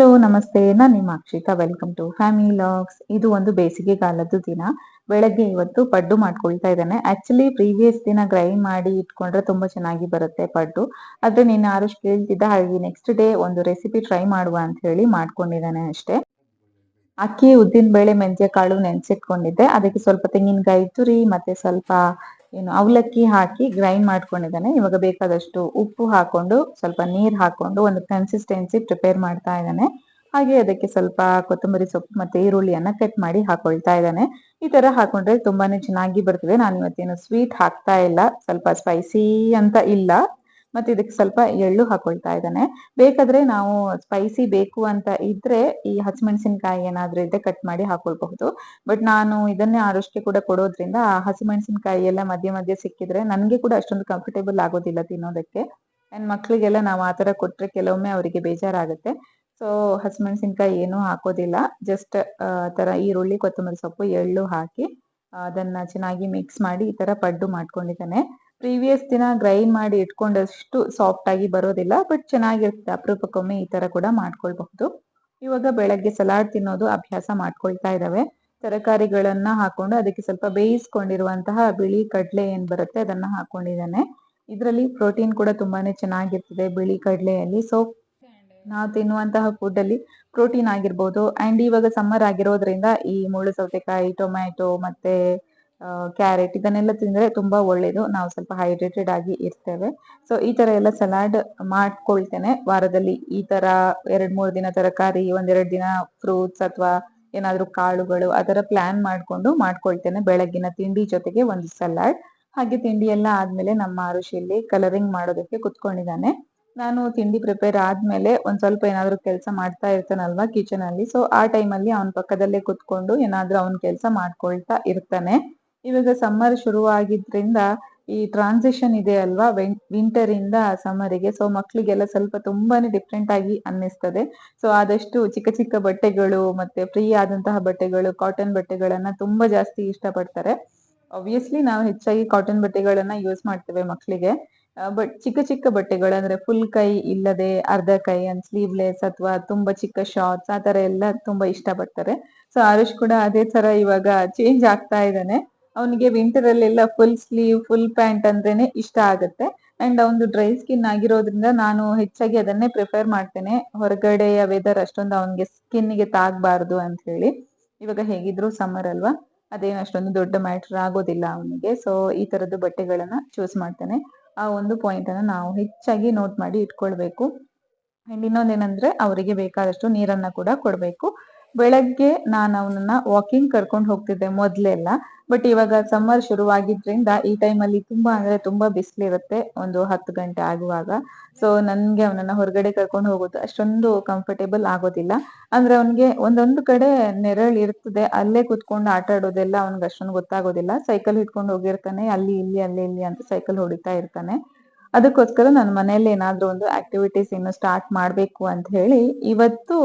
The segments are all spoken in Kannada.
ನಮಸ್ತೆ. ನಾನು ನಿಮ್ಮ Akshita welcome to family logs ಇದು ಒಂದು ಬೇಸಿಗೆ ಕಾಲದ್ದು ದಿನ. ಬೆಳಗ್ಗೆ ಇವತ್ತು ಪಡ್ಡು ಮಾಡ್ಕೊಳ್ತಾ ಇದ್ದಾನೆ. ಆಕ್ಚುಲಿ ಪ್ರೀವಿಯಸ್ ದಿನ ಗ್ರೈಂಡ್ ಮಾಡಿ ಇಟ್ಕೊಂಡ್ರೆ ತುಂಬಾ ಚೆನ್ನಾಗಿ ಬರುತ್ತೆ ಪಡ್ಡು. ಆದ್ರೆ ನೀನು ಆರುಷ್ ಕೇಳ್ತಿದ್ದ ಹಾಗೆ ನೆಕ್ಸ್ಟ್ ಡೇ ಒಂದು ರೆಸಿಪಿ ಟ್ರೈ ಮಾಡುವ ಅಂತ ಹೇಳಿ ಮಾಡ್ಕೊಂಡಿದ್ದಾನೆ ಅಷ್ಟೇ. ಅಕ್ಕಿ, ಉದ್ದಿನ ಬೇಳೆ, ಮೆಂತ್ಯ ಕಾಳು ನೆನ್ಸಿಟ್ಕೊಂಡಿದ್ದೆ. ಅದಕ್ಕೆ ಸ್ವಲ್ಪ ತೆಂಗಿನಕಾಯಿ ತುರಿ, ಮತ್ತೆ ಸ್ವಲ್ಪ ಏನು ಅವಲಕ್ಕಿ ಹಾಕಿ ಗ್ರೈಂಡ್ ಮಾಡ್ಕೊಂಡಿದ್ದಾನೆ. ಇವಾಗ ಬೇಕಾದಷ್ಟು ಉಪ್ಪು ಹಾಕೊಂಡು, ಸ್ವಲ್ಪ ನೀರ್ ಹಾಕೊಂಡು ಒಂದು ಕನ್ಸಿಸ್ಟೆನ್ಸಿ ಪ್ರಿಪೇರ್ ಮಾಡ್ತಾ ಇದ್ದಾನೆ. ಹಾಗೆ ಅದಕ್ಕೆ ಸ್ವಲ್ಪ ಕೊತ್ತಂಬರಿ ಸೊಪ್ಪು ಮತ್ತೆ ಈರುಳ್ಳಿಯನ್ನ ಕಟ್ ಮಾಡಿ ಹಾಕೊಳ್ತಾ ಇದ್ದಾನೆ. ಈ ತರ ಹಾಕೊಂಡ್ರೆ ತುಂಬಾನೇ ಚೆನ್ನಾಗಿ ಬರ್ತದೆ. ನಾನು ಇವತ್ತೇನು ಸ್ವೀಟ್ ಹಾಕ್ತಾ ಇಲ್ಲ. ಸ್ವಲ್ಪ ಸ್ಪೈಸಿ ಅಂತ ಇಲ್ಲ. ಮತ್ತೆ ಇದಕ್ಕೆ ಸ್ವಲ್ಪ ಎಳ್ಳು ಹಾಕೊಳ್ತಾ ಇದ್ದಾನೆ. ಬೇಕಾದ್ರೆ ನಾವು ಸ್ಪೈಸಿ ಬೇಕು ಅಂತ ಇದ್ರೆ ಈ ಹಸಿಮೆಣಸಿನಕಾಯಿ ಏನಾದ್ರೂ ಇದ್ರೆ ಕಟ್ ಮಾಡಿ ಹಾಕೊಳ್ಬಹುದು. ಬಟ್ ನಾನು ಇದನ್ನೇ ಆರೋಗ್ಯಕ್ಕೆ ಕೂಡ ಕೊಡೋದ್ರಿಂದ ಆ ಹಸಿಮೆಣಸಿನಕಾಯಿ ಎಲ್ಲ ಮಧ್ಯೆ ಮಧ್ಯೆ ಸಿಕ್ಕಿದ್ರೆ ನನಗೆ ಕೂಡ ಅಷ್ಟೊಂದು ಕಂಫರ್ಟೇಬಲ್ ಆಗೋದಿಲ್ಲ ತಿನ್ನೋದಕ್ಕೆ. ಅಂಡ್ ಮಕ್ಳಿಗೆಲ್ಲ ನಾವು ಆ ತರ ಕೊಟ್ರೆ ಕೆಲವೊಮ್ಮೆ ಅವರಿಗೆ ಬೇಜಾರಾಗುತ್ತೆ. ಸೊ ಹಸಿಮೆಣಸಿನಕಾಯಿ ಏನೂ ಹಾಕೋದಿಲ್ಲ. ಜಸ್ಟ್ ತರ ಈರುಳ್ಳಿ, ಕೊತ್ತಂಬರಿ ಸೊಪ್ಪು, ಎಳ್ಳು ಹಾಕಿ, ಅದನ್ನ ಚೆನ್ನಾಗಿ ಮಿಕ್ಸ್ ಮಾಡಿ ಈ ತರ ಪಡ್ಡು ಮಾಡ್ಕೊಂಡಿದ್ದಾನೆ. ಪ್ರೀವಿಯಸ್ ದಿನ ಗ್ರೈಂಡ್ ಮಾಡಿ ಇಟ್ಕೊಂಡಷ್ಟು ಸಾಫ್ಟ್ ಆಗಿ ಬರೋದಿಲ್ಲ ಬಟ್ ಚೆನ್ನಾಗಿರುತ್ತೆ. ಅಪರೂಪಕ್ಕೊಮ್ಮೆ ಈ ತರ ಕೂಡ ಮಾಡ್ಕೊಳ್ಬಹುದು. ಇವಾಗ ಬೆಳಗ್ಗೆ ಸಲಾಡ್ ತಿನ್ನೋದು ಅಭ್ಯಾಸ ಮಾಡ್ಕೊಳ್ತಾ ಇದ್ದಾವೆ. ತರಕಾರಿಗಳನ್ನ ಹಾಕೊಂಡು ಅದಕ್ಕೆ ಸ್ವಲ್ಪ ಬೇಯಿಸ್ಕೊಂಡಿರುವಂತಹ ಬಿಳಿ ಕಡಲೆ ಏನ್ ಬರುತ್ತೆ ಅದನ್ನ ಹಾಕೊಂಡಿದ್ದಾನೆ. ಇದರಲ್ಲಿ ಪ್ರೋಟೀನ್ ಕೂಡ ತುಂಬಾನೇ ಚೆನ್ನಾಗಿರ್ತದೆ ಬಿಳಿ ಕಡಲೆಯಲ್ಲಿ. ಸೊ ನಾವು ತಿನ್ನುವಂತಹ ಫುಡ್ ಅಲ್ಲಿ ಪ್ರೋಟೀನ್ ಆಗಿರ್ಬೋದು. ಅಂಡ್ ಇವಾಗ ಸಮ್ಮರ್ ಆಗಿರೋದ್ರಿಂದ ಈ ಮುಳ್ಳು ಸೌತೆಕಾಯಿ ಟೊಮ್ಯಾಟೊ ಮತ್ತೆ ಕ್ಯಾರೆಟ್ ಇದನ್ನೆಲ್ಲ ತಿಂದ್ರೆ ತುಂಬಾ ಒಳ್ಳೇದು. ನಾವು ಸ್ವಲ್ಪ ಹೈಡ್ರೇಟೆಡ್ ಆಗಿ ಇರ್ತೇವೆ. ಸೊ ಈ ತರ ಎಲ್ಲ ಸಲಾಡ್ ಮಾಡ್ಕೊಳ್ತೇನೆ. ವಾರದಲ್ಲಿ ಈ ತರ ಎರಡ್ ಮೂರ್ ದಿನ ತರಕಾರಿ, ಒಂದೆರಡು ದಿನ ಫ್ರೂಟ್ಸ್ ಅಥವಾ ಏನಾದ್ರೂ ಕಾಳುಗಳು, ಅದರ ಪ್ಲಾನ್ ಮಾಡ್ಕೊಂಡು ಮಾಡ್ಕೊಳ್ತೇನೆ ಬೆಳಗ್ಗಿನ ತಿಂಡಿ ಜೊತೆಗೆ ಒಂದು ಸಲಾಡ್ ಹಾಗೆ ತಿಂಡಿ ಎಲ್ಲ ಆದಮೇಲೆ ನಮ್ಮ ಆರುಷಿಯಲ್ಲಿ ಕಲರಿಂಗ್ ಮಾಡೋದಕ್ಕೆ ಕುತ್ಕೊಂಡಿದ್ದಾನೆ. ನಾನು ತಿಂಡಿ ಪ್ರಿಪೇರ್ ಆದಮೇಲೆ ಒಂದ್ ಸ್ವಲ್ಪ ಏನಾದ್ರು ಕೆಲಸ ಮಾಡ್ತಾ ಇರ್ತಾನಲ್ವಾ ಕಿಚನ್ ಅಲ್ಲಿ. ಸೊ ಆ ಟೈಮಲ್ಲಿ ಅವನ ಪಕ್ಕದಲ್ಲೇ ಕುತ್ಕೊಂಡು ಏನಾದ್ರೂ ಅವನ ಕೆಲಸ ಮಾಡ್ಕೊಳ್ತಾ ಇರ್ತಾನೆ. ಇವಾಗ ಸಮ್ಮರ್ ಶುರು ಆಗಿದ್ರಿಂದ ಈ ಟ್ರಾನ್ಸಿಷನ್ ಇದೆ ಅಲ್ವಾ? ವಿಂಟರ್ ಇಂದ ಸಮ್ಮರಿಗೆ ಸೊ ಮಕ್ಳಿಗೆಲ್ಲ ಸ್ವಲ್ಪ ತುಂಬಾನೇ ಡಿಫ್ರೆಂಟ್ ಆಗಿ ಅನ್ನಿಸ್ತದೆ. ಸೊ ಆದಷ್ಟು ಚಿಕ್ಕ ಚಿಕ್ಕ ಬಟ್ಟೆಗಳು ಮತ್ತೆ ಫ್ರೀ ಆದಂತಹ ಬಟ್ಟೆಗಳು ಕಾಟನ್ ಬಟ್ಟೆಗಳನ್ನ ತುಂಬಾ ಜಾಸ್ತಿ ಇಷ್ಟಪಡ್ತಾರೆ. ಆಬ್ವಿಯಸ್ಲಿ ನಾವು ಹೆಚ್ಚಾಗಿ ಕಾಟನ್ ಬಟ್ಟೆಗಳನ್ನ ಯೂಸ್ ಮಾಡ್ತೇವೆ ಮಕ್ಕಳಿಗೆ ಬಟ್ ಚಿಕ್ಕ ಚಿಕ್ಕ ಬಟ್ಟೆಗಳು, ಅಂದ್ರೆ ಫುಲ್ ಕೈ ಇಲ್ಲದೆ ಅರ್ಧ ಕೈ ಅಂಡ್ ಸ್ಲೀವ್ಲೆಸ್ ಅಥವಾ ತುಂಬಾ ಚಿಕ್ಕ ಶಾರ್ಟ್ಸ್ ಆ ತರ ಎಲ್ಲ ತುಂಬಾ ಇಷ್ಟಪಡ್ತಾರೆ. ಸೊ ಆರುಷ್ ಕೂಡ ಅದೇ ತರ ಇವಾಗ ಚೇಂಜ್ ಆಗ್ತಾ ಇದ್ದಾನೆ. ಅವನಿಗೆ ವಿಂಟರ್ ಅಲ್ಲೆಲ್ಲ ಫುಲ್ ಸ್ಲೀವ್ ಫುಲ್ ಪ್ಯಾಂಟ್ ಅಂದ್ರೇನೆ ಇಷ್ಟ ಆಗುತ್ತೆ. ಅಂಡ್ ಅವನು ಡ್ರೈ ಸ್ಕಿನ್ ಆಗಿರೋದ್ರಿಂದ ನಾನು ಹೆಚ್ಚಾಗಿ ಅದನ್ನೇ ಪ್ರಿಫರ್ ಮಾಡ್ತೇನೆ. ಹೊರಗಡೆಯ ವೆದರ್ ಅಷ್ಟೊಂದು ಅವನಿಗೆ ಸ್ಕಿನ್ಗೆ ತಾಗಬಾರ್ದು ಅಂತ ಹೇಳಿ ಇವಾಗ ಹೇಗಿದ್ರು ಸಮ್ಮರ್ ಅಲ್ವಾ? ಅದೇನು ಅಷ್ಟೊಂದು ದೊಡ್ಡ ಮ್ಯಾಟರ್ ಆಗೋದಿಲ್ಲ ಅವನಿಗೆ. ಸೊ ಈ ತರದ್ದು ಬಟ್ಟೆಗಳನ್ನ ಚೂಸ್ ಮಾಡ್ತೇನೆ. ಆ ಒಂದು ಪಾಯಿಂಟ್ ಅನ್ನ ನಾವು ಹೆಚ್ಚಾಗಿ ನೋಟ್ ಮಾಡಿ ಇಟ್ಕೊಳ್ಬೇಕು. ಅಂಡ್ ಇನ್ನೊಂದೇನಂದ್ರೆ ಅವರಿಗೆ ಬೇಕಾದಷ್ಟು ನೀರನ್ನ ಕೂಡ ಕೊಡಬೇಕು. ಬೆಳಗ್ಗೆ ನಾನು ಅವನನ್ನ ವಾಕಿಂಗ್ ಕರ್ಕೊಂಡು ಹೋಗ್ತಿದ್ದೆ ಮೊದ್ಲೆಲ್ಲ. ಬಟ್ ಇವಾಗ ಸಮ್ಮರ್ ಶುರುವಾಗಿದ್ರಿಂದ ಈ ಟೈಮಲ್ಲಿ ತುಂಬಾ ಅಂದ್ರೆ ತುಂಬಾ ಬಿಸಿಲಿರುತ್ತೆ ಒಂದು ಹತ್ತು ಗಂಟೆ ಆಗುವಾಗ. ಸೊ ನನ್ಗೆ ಅವನನ್ನ ಹೊರಗಡೆ ಕರ್ಕೊಂಡು ಹೋಗೋದು ಅಷ್ಟೊಂದು ಕಂಫರ್ಟೇಬಲ್ ಆಗೋದಿಲ್ಲ. ಅಂದ್ರೆ ಅವನ್ಗೆ ಒಂದೊಂದು ಕಡೆ ನೆರಳು ಇರ್ತದೆ. ಅಲ್ಲೇ ಕುತ್ಕೊಂಡು ಆಟ ಆಡೋದೆಲ್ಲ ಅವ್ನಿಗೆ ಅಷ್ಟೊಂದು ಗೊತ್ತಾಗೋದಿಲ್ಲ. ಸೈಕಲ್ ಹಿಡ್ಕೊಂಡು ಹೋಗಿರ್ತಾನೆ. ಅಲ್ಲಿ, ಇಲ್ಲಿ ಅಲ್ಲಿ, ಇಲ್ಲಿ ಅಂತ ಸೈಕಲ್ ಹೊಡಿತಾ ಇರ್ತಾನೆ. ಅದಕ್ಕೋಸ್ಕರ ನನ್ನ ಮನೆಯಲ್ಲಿ ಏನಾದ್ರೂ ಒಂದು ಆಕ್ಟಿವಿಟೀಸ್ ಇನ್ನು ಸ್ಟಾರ್ಟ್ ಮಾಡ್ಬೇಕು ಅಂತ ಹೇಳಿ ಇವತ್ತು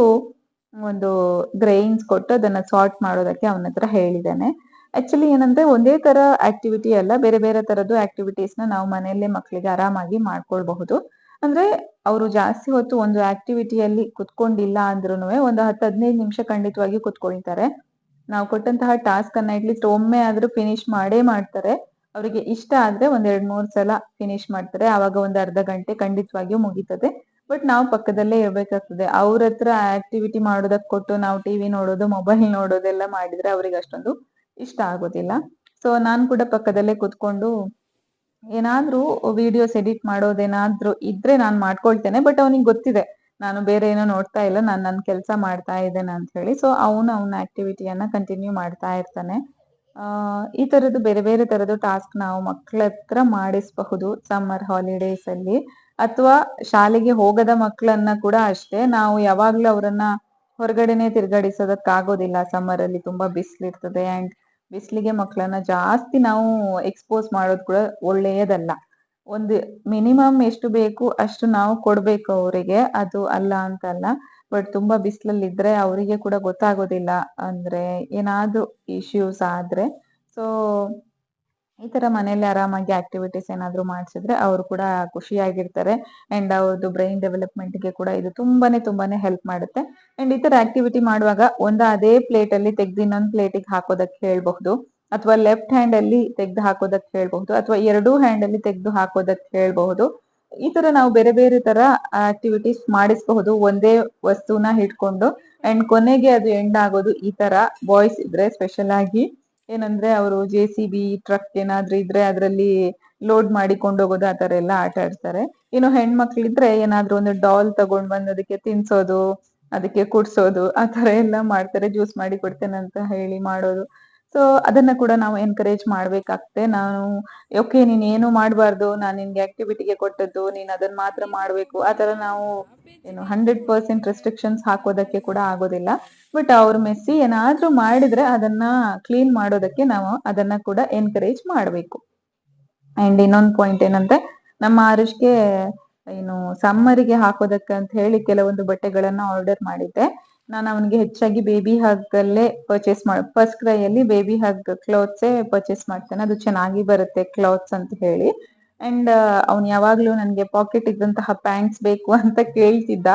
ಒಂದು ಗ್ರೈನ್ಸ್ ಕೊಟ್ಟು ಅದನ್ನ ಸಾರ್ಟ್ ಮಾಡೋದಕ್ಕೆ ಅವನ ಹತ್ರ ಹೇಳಿದ್ದೇನೆ. ಆಕ್ಚುಲಿ ಏನಂದ್ರೆ ಒಂದೇ ತರ ಆಕ್ಟಿವಿಟಿ ಅಲ್ಲ, ಬೇರೆ ಬೇರೆ ತರದ್ದು ಆಕ್ಟಿವಿಟೀಸ್ನ ನಾವು ಮನೆಯಲ್ಲೇ ಮಕ್ಕಳಿಗೆ ಆರಾಮಾಗಿ ಮಾಡ್ಕೊಳ್ಬಹುದು. ಅಂದ್ರೆ ಅವರು ಜಾಸ್ತಿ ಹೊತ್ತು ಒಂದು ಆಕ್ಟಿವಿಟಿಯಲ್ಲಿ ಕುತ್ಕೊಂಡಿಲ್ಲ ಅಂದ್ರೂ ಒಂದು ಹತ್ತು ಹದಿನೈದು ನಿಮಿಷ ಖಂಡಿತವಾಗಿ ಕುತ್ಕೊಳ್ತಾರೆ. ನಾವು ಕೊಟ್ಟಂತಹ ಟಾಸ್ಕ್ ಅನ್ನ ಅಟ್ಲೀಸ್ಟ್ ಒಮ್ಮೆ ಆದ್ರೂ ಫಿನಿಶ್ ಮಾಡೇ ಮಾಡ್ತಾರೆ. ಅವರಿಗೆ ಇಷ್ಟ ಆದ್ರೆ ಒಂದ್ ಎರಡ್ ಮೂರ್ ಸಲ ಫಿನಿಶ್ ಮಾಡ್ತಾರೆ. ಆವಾಗ ಒಂದ್ ಅರ್ಧ ಗಂಟೆ ಖಂಡಿತವಾಗಿಯೂ ಮುಗೀತದೆ. ಬಟ್ ನಾವು ಪಕ್ಕದಲ್ಲೇ ಇರ್ಬೇಕಾಗ್ತದೆ. ಅವ್ರ ಹತ್ರ ಆಕ್ಟಿವಿಟಿ ಮಾಡೋದಕ್ ಕೊಟ್ಟು ನಾವು ಟಿವಿ ನೋಡೋದು ಮೊಬೈಲ್ ನೋಡೋದೆಲ್ಲ ಮಾಡಿದ್ರೆ ಅವ್ರಿಗೆ ಅಷ್ಟೊಂದು ಇಷ್ಟ ಆಗೋದಿಲ್ಲ. ಸೊ ನಾನ್ ಕೂಡ ಪಕ್ಕದಲ್ಲೇ ಕುತ್ಕೊಂಡು ಏನಾದ್ರೂ ವಿಡಿಯೋಸ್ ಎಡಿಟ್ ಮಾಡೋದೇನಾದ್ರೂ ಇದ್ರೆ ನಾನು ಮಾಡ್ಕೊಳ್ತೇನೆ ಬಟ್ ಅವನಿಗೆ ಗೊತ್ತಿದೆ. ನಾನು ಬೇರೆ ಏನೋ ನೋಡ್ತಾ ಇಲ್ಲ, ನಾನು ನನ್ನ ಕೆಲಸ ಮಾಡ್ತಾ ಇದ್ದೇನೆ ಅಂತ ಹೇಳಿ. ಸೊ ಅವನು ಅವನ ಆಕ್ಟಿವಿಟಿಯನ್ನ ಕಂಟಿನ್ಯೂ ಮಾಡ್ತಾ ಇರ್ತಾನೆ. ಈ ತರದ್ದು ಬೇರೆ ಬೇರೆ ತರದ್ದು ಟಾಸ್ಕ್ ನಾವು ಮಕ್ಕಳ ಹತ್ರ ಮಾಡಿಸಬಹುದು ಸಮ್ಮರ್ ಹಾಲಿಡೇಸ್ ಅಲ್ಲಿ. ಅಥವಾ ಶಾಲೆಗೆ ಹೋಗದ ಮಕ್ಕಳನ್ನ ಕೂಡ ಅಷ್ಟೇ. ನಾವು ಯಾವಾಗ್ಲೂ ಅವರನ್ನ ಹೊರಗಡೆನೆ ತಿರ್ಗಾಡಿಸೋದಕ್ಕಾಗೋದಿಲ್ಲ. ಸಮ್ಮರ್ ಅಲ್ಲಿ ತುಂಬಾ ಬಿಸಿಲಿರ್ತದೆ ಅಂಡ್ ಬಿಸಿಲಿಗೆ ಮಕ್ಕಳನ್ನ ಜಾಸ್ತಿ ನಾವು ಎಕ್ಸ್ಪೋಸ್ ಮಾಡೋದು ಕೂಡ ಒಳ್ಳೆಯದಲ್ಲ. ಒಂದು ಮಿನಿಮಮ್ ಎಷ್ಟು ಬೇಕು ಅಷ್ಟು ನಾವು ಕೊಡ್ಬೇಕು ಅವರಿಗೆ, ಅದು ಅಲ್ಲ ಅಂತಲ್ಲ ಬಟ್ ತುಂಬಾ ಬಿಸಿಲಲ್ಲಿ ಇದ್ರೆ ಅವರಿಗೆ ಕೂಡ ಗೊತ್ತಾಗೋದಿಲ್ಲ. ಅಂದ್ರೆ ಏನಾದ್ರೂ ಇಶ್ಯೂಸ್ ಆದ್ರೆ. ಸೊ ಈ ತರ ಮನೇಲಿ ಆರಾಮಾಗಿ ಆಕ್ಟಿವಿಟೀಸ್ ಏನಾದ್ರು ಮಾಡಿಸಿದ್ರೆ ಅವ್ರು ಕೂಡ ಖುಷಿಯಾಗಿರ್ತಾರೆ. ಅಂಡ್ ಅವ್ರದ್ದು ಬ್ರೈನ್ ಡೆವಲಪ್ಮೆಂಟ್ಗೆ ಕೂಡ ಇದು ತುಂಬಾನೇ ತುಂಬಾನೇ ಹೆಲ್ಪ್ ಮಾಡುತ್ತೆ. ಅಂಡ್ ಈ ತರ ಆಕ್ಟಿವಿಟಿ ಮಾಡುವಾಗ ಒಂದ ಅದೇ ಪ್ಲೇಟ್ ಅಲ್ಲಿ ತೆಗ್ದು ಇನ್ನೊಂದು ಪ್ಲೇಟಿಗೆ ಹಾಕೋದಕ್ಕೆ ಹೇಳ್ಬಹುದು. ಅಥವಾ ಲೆಫ್ಟ್ ಹ್ಯಾಂಡ್ ಅಲ್ಲಿ ತೆಗೆದು ಹಾಕೋದಕ್ಕೆ ಹೇಳ್ಬಹುದು. ಅಥವಾ ಎರಡೂ ಹ್ಯಾಂಡ್ ಅಲ್ಲಿ ತೆಗೆದು ಹಾಕೋದಕ್ಕೆ ಹೇಳ್ಬಹುದು. ಈ ತರ ನಾವು ಬೇರೆ ಬೇರೆ ತರ ಆಕ್ಟಿವಿಟೀಸ್ ಮಾಡಿಸಬಹುದು. ಒಂದೇ ವಸ್ತುನ ಹಿಡ್ಕೊಂಡು. ಅಂಡ್ ಕೊನೆಗೆ ಅದು ಎಂಡ್ ಆಗೋದು ಈ ತರ ಬಾಯ್ಸ್ ಇದ್ರೆ ಸ್ಪೆಷಲ್ ಆಗಿ. ಏನಂದ್ರೆ ಅವರು ಜೆ ಟ್ರಕ್ ಏನಾದ್ರೂ ಇದ್ರೆ ಅದರಲ್ಲಿ ಲೋಡ್ ಮಾಡಿಕೊಂಡು ಹೋಗೋದು ಆತರ ಎಲ್ಲ ಆಟ ಆಡ್ತಾರೆ. ಇನ್ನು ಹೆಣ್ಮಕ್ಳಿದ್ರೆ ಏನಾದ್ರೂ ಒಂದು ಡಾಲ್ ತಗೊಂಡ್ ಬಂದ್ ಅದಕ್ಕೆ ತಿನ್ಸೋದು, ಅದಕ್ಕೆ ಕುಡ್ಸೋದು ಆತರ ತರ ಎಲ್ಲ ಮಾಡ್ತಾರೆ ಜ್ಯೂಸ್ ಮಾಡಿ ಕೊಡ್ತೇನೆ ಅಂತ ಹೇಳಿ ಮಾಡೋದು. ಸೊ ಅದನ್ನ ಕೂಡ ನಾವು ಎನ್ಕರೇಜ್ ಮಾಡ್ಬೇಕಾಗ್ತದೆ ನಾನು ಓಕೆ ನೀನ್ ಏನು ಮಾಡಬಾರ್ದು? ನಾನು ನಿನ್ಗೆ ಆಕ್ಟಿವಿಟಿಗೆ ಕೊಟ್ಟದ್ದು, ನೀನ್ ಅದನ್ನ ಮಾತ್ರ ಮಾಡ್ಬೇಕು. ಆ ತರ ನಾವು, ಏನು ಹಂಡ್ರೆಡ್ ಪರ್ಸೆಂಟ್ ರೆಸ್ಟ್ರಿಕ್ಷನ್ಸ್ ಹಾಕೋದಕ್ಕೆ ಕೂಡ ಆಗೋದಿಲ್ಲ. ಬಟ್ ಅವ್ರ ಮೆಸ್ಸಿ ಏನಾದ್ರೂ ಮಾಡಿದ್ರೆ ಅದನ್ನ ಕ್ಲೀನ್ ಮಾಡೋದಕ್ಕೆ ನಾವು ಅದನ್ನ ಕೂಡ ಎನ್ಕರೇಜ್ ಮಾಡಬೇಕು. ಅಂಡ್ ಇನ್ನೊಂದು ಪಾಯಿಂಟ್ ಏನಂದ್ರೆ, ನಮ್ಮ ಆರುಷ್ಗೆ, ಏನು ಸಮ್ಮರಿಗೆ ಹಾಕೋದಕ್ಕೆ ಅಂತ ಹೇಳಿ ಕೆಲವೊಂದು ಬಟ್ಟೆಗಳನ್ನ ಆರ್ಡರ್ ಮಾಡಿದ್ದೆ. ನಾನು ಅವನಿಗೆ ಹೆಚ್ಚಾಗಿ ಬೇಬಿ ಹಗ್ಗಲ್ಲೇ ಪರ್ಚೇಸ್ ಮಾಡ ಫಸ್ಟ್ ಕ್ರೈಯಲ್ಲಿ ಬೇಬಿ ಹಗ್ ಕ್ಲೋತ್ಸೇ ಪರ್ಚೇಸ್ ಮಾಡ್ತೇನೆ. ಅದು ಚೆನ್ನಾಗಿ ಬರುತ್ತೆ ಕ್ಲಾತ್ಸ್ ಅಂತ ಹೇಳಿ. ಅಂಡ್ ಅವ್ನು ಯಾವಾಗ್ಲೂ ನನಗೆ ಪಾಕೆಟ್ ಇದ್ದಂತಹ ಪ್ಯಾಂಟ್ಸ್ ಬೇಕು ಅಂತ ಕೇಳ್ತಿದ್ದ.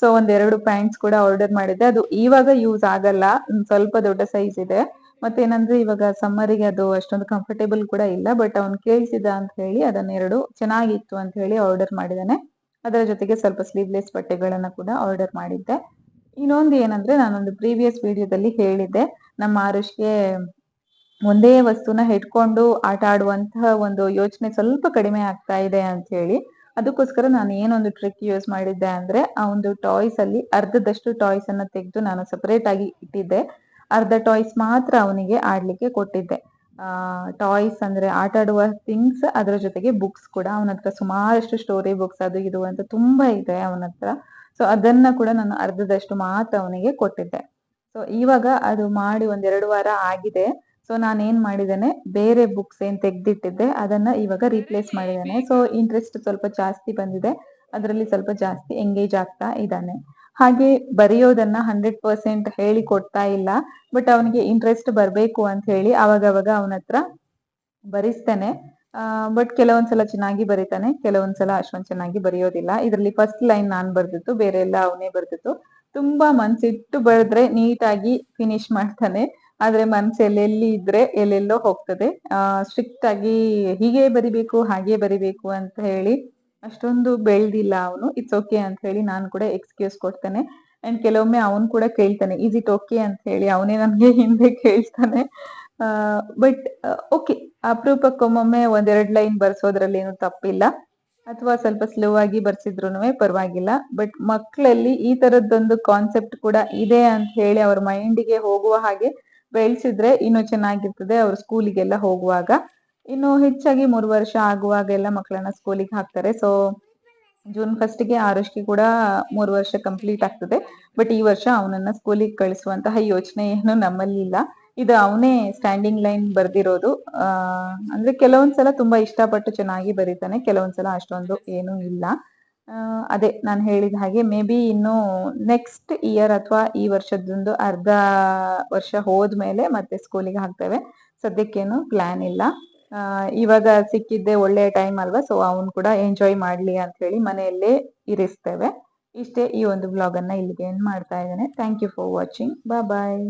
ಸೊ ಒಂದೆರಡು ಪ್ಯಾಂಟ್ಸ್ ಕೂಡ ಆರ್ಡರ್ ಮಾಡಿದ್ದೆ. ಅದು ಇವಾಗ ಯೂಸ್ ಆಗಲ್ಲ. ಸ್ವಲ್ಪ ದೊಡ್ಡ ಸೈಜ್ ಇದೆ. ಮತ್ತೇನಂದ್ರೆ ಇವಾಗ ಸಮ್ಮರಿಗೆ ಅದು ಅಷ್ಟೊಂದು ಕಂಫರ್ಟೇಬಲ್ ಕೂಡ ಇಲ್ಲ. ಬಟ್ ಅವ್ನು ಕೇಳ್ತಿದ್ದ ಅಂತ ಹೇಳಿ ಅದನ್ನೆರಡು ಚೆನ್ನಾಗಿತ್ತು ಅಂತ ಹೇಳಿ ಆರ್ಡರ್ ಮಾಡಿದ್ದಾನೆ. ಅದರ ಜೊತೆಗೆ ಸ್ವಲ್ಪ ಸ್ಲೀವ್ಲೆಸ್ ಬಟ್ಟೆಗಳನ್ನ ಕೂಡ ಆರ್ಡರ್ ಮಾಡಿದ್ದೆ. ಇನ್ನೊಂದು ಏನಂದ್ರೆ ನಾನೊಂದು ಪ್ರೀವಿಯಸ್ ವಿಡಿಯೋದಲ್ಲಿ ಹೇಳಿದ್ದೆ. ನಮ್ಮ ಆರುಷ್ಗೆ ಒಂದೇ ವಸ್ತುನ ಹಿಡ್ಕೊಂಡು ಆಟ ಆಡುವಂತಹ ಒಂದು ಯೋಚನೆ ಸ್ವಲ್ಪ ಕಡಿಮೆ ಆಗ್ತಾ ಇದೆ ಅಂತ ಹೇಳಿ. ಅದಕ್ಕೋಸ್ಕರ ನಾನು ಏನೊಂದು ಟ್ರಿಕ್ ಯೂಸ್ ಮಾಡಿದ್ದೆ ಅಂದ್ರೆ ಆ ಒಂದು ಟಾಯ್ಸ್ ಅಲ್ಲಿ ಅರ್ಧದಷ್ಟು ಟಾಯ್ಸ್ ಅನ್ನ ತೆಗೆದು ನಾನು ಸಪರೇಟ್ ಆಗಿ ಇಟ್ಟಿದ್ದೆ. ಅರ್ಧ ಟಾಯ್ಸ್ ಮಾತ್ರ ಅವನಿಗೆ ಆಡ್ಲಿಕ್ಕೆ ಕೊಟ್ಟಿದ್ದೆ. ಟಾಯ್ಸ್ ಅಂದ್ರೆ ಆಟ ಆಡುವ ಥಿಂಗ್ಸ್ ಅದರ ಜೊತೆಗೆ ಬುಕ್ಸ್ ಕೂಡ. ಅವನ ಹತ್ರ ಸುಮಾರಷ್ಟು ಸ್ಟೋರಿ ಬುಕ್ಸ್ ಅದು ಇದು ಅಂತ ತುಂಬಾ ಇದೆ ಅವನ ಹತ್ರ ಸೊ ಅದನ್ನ ಕೂಡ ನಾನು ಅರ್ಧದಷ್ಟು ಮಾತ್ರ ಅವನಿಗೆ ಕೊಟ್ಟಿದ್ದೆ. ಸೊ ಇವಾಗ ಅದು ಮಾಡಿ ಒಂದೆರಡು ವಾರ ಆಗಿದೆ. ಸೊ ನಾನು ಏನ್ ಮಾಡಿದ್ದೇನೆ, ಬೇರೆ ಬುಕ್ಸ್ ಏನ್ ತೆಗ್ದಿಟ್ಟಿದ್ದೆ, ಅದನ್ನ ಇವಾಗ ರೀಪ್ಲೇಸ್ ಮಾಡಿದ್ದೇನೆ. ಸೊ ಇಂಟ್ರೆಸ್ಟ್ ಸ್ವಲ್ಪ ಜಾಸ್ತಿ ಬಂದಿದೆ. ಅದರಲ್ಲಿ ಸ್ವಲ್ಪ ಜಾಸ್ತಿ ಎಂಗೇಜ್ ಆಗ್ತಾ ಇದ್ದಾನೆ. ಹಾಗೆ ಬರೆಯೋದನ್ನ ಹಂಡ್ರೆಡ್ ಪರ್ಸೆಂಟ್ ಹೇಳಿ ಕೊಡ್ತಾ ಇಲ್ಲ. ಬಟ್ ಅವನಿಗೆ ಇಂಟ್ರೆಸ್ಟ್ ಬರಬೇಕು ಅಂತ ಹೇಳಿ ಅವಾಗವಾಗ ಅವಾಗ ಅವನ ಹತ್ರ ಬರಿಸ್ತೇನೆ. ಬಟ್ ಕೆಲವೊಂದ್ಸಲ ಚೆನ್ನಾಗಿ ಬರೀತಾನೆ, ಕೆಲವೊಂದ್ಸಲ ಅಷ್ಟೊಂದ್ ಚೆನ್ನಾಗಿ ಬರೆಯೋದಿಲ್ಲ. ಇದರಲ್ಲಿ ಫಸ್ಟ್ ಲೈನ್ ನಾನ್ ಬರ್ದಿತ್ತು ಬೇರೆ ಎಲ್ಲ ಅವನೇ ಬರ್ದಿತ್ತು ತುಂಬಾ ಮನ್ಸಿಟ್ಟು ಬರೆದ್ರೆ ನೀಟಾಗಿ ಫಿನಿಶ್ ಮಾಡ್ತಾನೆ. ಆದ್ರೆ ಮನ್ಸು ಎಲ್ಲೆಲ್ಲಿ ಇದ್ರೆ ಎಲ್ಲೆಲ್ಲೋ ಹೋಗ್ತದೆ. ಸ್ಟ್ರಿಕ್ಟ್ ಆಗಿ ಹೀಗೆ ಬರಿಬೇಕು, ಹಾಗೆ ಬರಿಬೇಕು ಅಂತ ಹೇಳಿ ಅಷ್ಟೊಂದು ಬೆಳ್ದಿಲ್ಲ ಅವನು. ಇಟ್ಸ್ ಓಕೆ ಅಂತ ಹೇಳಿ ನಾನು ಕೂಡ ಎಕ್ಸ್ಕ್ಯೂಸ್ ಕೊಡ್ತೇನೆ. ಅಂಡ್ ಕೆಲವೊಮ್ಮೆ ಅವನು ಕೂಡ ಕೇಳ್ತಾನೆ ಈಸ್ ಇಟ್ ಓಕೆ ಅಂತ ಹೇಳಿ ಅವನೇ ನನ್ಗೆ ಹಿಂದೆ ಕೇಳ್ತಾನೆ. ಬಟ್ ಓಕೆ ಅಪರೂಪಕ್ಕೊಮ್ಮೊಮ್ಮೆ ಒಂದೆರಡು ಲೈನ್ ಬರ್ಸೋದ್ರಲ್ಲಿ ಏನು ತಪ್ಪಿಲ್ಲ. ಅಥವಾ ಸ್ವಲ್ಪ ಸ್ಲೋ ಆಗಿ ಬರ್ಸಿದ್ರು ಪರವಾಗಿಲ್ಲ. ಬಟ್ ಮಕ್ಕಳಲ್ಲಿ ಈ ತರದ್ದೊಂದು ಕಾನ್ಸೆಪ್ಟ್ ಕೂಡ ಇದೆ ಅಂತ ಹೇಳಿ ಅವ್ರ ಮೈಂಡಿಗೆ ಹೋಗುವ ಹಾಗೆ ಬೆಳೆಸಿದ್ರೆ ಇನ್ನೂ ಚೆನ್ನಾಗಿರ್ತದೆ ಅವ್ರ ಸ್ಕೂಲಿಗೆಲ್ಲ ಹೋಗುವಾಗ. ಇನ್ನು ಹೆಚ್ಚಾಗಿ ಮೂರು ವರ್ಷ ಆಗುವಾಗ ಎಲ್ಲ ಮಕ್ಕಳನ್ನ ಸ್ಕೂಲಿಗೆ ಹಾಕ್ತಾರೆ. ಸೊ ಜೂನ್ ಫಸ್ಟ್ಗೆ ಆರುಷ್ಗೆ ಕೂಡ ಮೂರು ವರ್ಷ ಕಂಪ್ಲೀಟ್ ಆಗ್ತದೆ. ಬಟ್ ಈ ವರ್ಷ ಅವನನ್ನ ಸ್ಕೂಲಿಗೆ ಕಳಿಸುವಂತಹ ಯೋಚನೆ ಏನು ನಮ್ಮಲ್ಲಿ ಇಲ್ಲ. ಇದು ಅವನೇ ಸ್ಟ್ಯಾಂಡಿಂಗ್ ಲೈನ್ ಬರ್ದಿರೋದು. ಅಂದ್ರೆ ಕೆಲವೊಂದ್ಸಲ ತುಂಬಾ ಇಷ್ಟಪಟ್ಟು ಚೆನ್ನಾಗಿ ಬರೀತಾನೆ, ಕೆಲವೊಂದ್ಸಲ ಅಷ್ಟೊಂದು ಏನೂ ಇಲ್ಲ. ಅದೇ ನಾನು ಹೇಳಿದ ಹಾಗೆ ಮೇ ಬಿ ಇನ್ನು ನೆಕ್ಸ್ಟ್ ಇಯರ್ ಅಥವಾ ಈ ವರ್ಷದೊಂದು ಅರ್ಧ ವರ್ಷ ಹೋದ್ಮೇಲೆ ಮತ್ತೆ ಸ್ಕೂಲಿಗೆ ಹಾಕ್ತೇವೆ. ಸದ್ಯಕ್ಕೇನು ಪ್ಲಾನ್ ಇಲ್ಲ. ಇವಾಗ ಸಿಕ್ಕಿದ್ದೆ ಒಳ್ಳೆ ಟೈಮ್ ಅಲ್ವಾ ಸೊ ಅವನು ಕೂಡ ಎಂಜಾಯ್ ಮಾಡ್ಲಿ ಅಂತ ಹೇಳಿ ಮನೆಯಲ್ಲೇ ಇರಿಸ್ತೇವೆ. ಇಷ್ಟೇ ಈ ಒಂದು ಬ್ಲಾಗನ್ನು ಇಲ್ಲಿಗೆ ಎಂಡ್ ಮಾಡ್ತಾ ಇದ್ದೇನೆ. Thank you for watching bye bye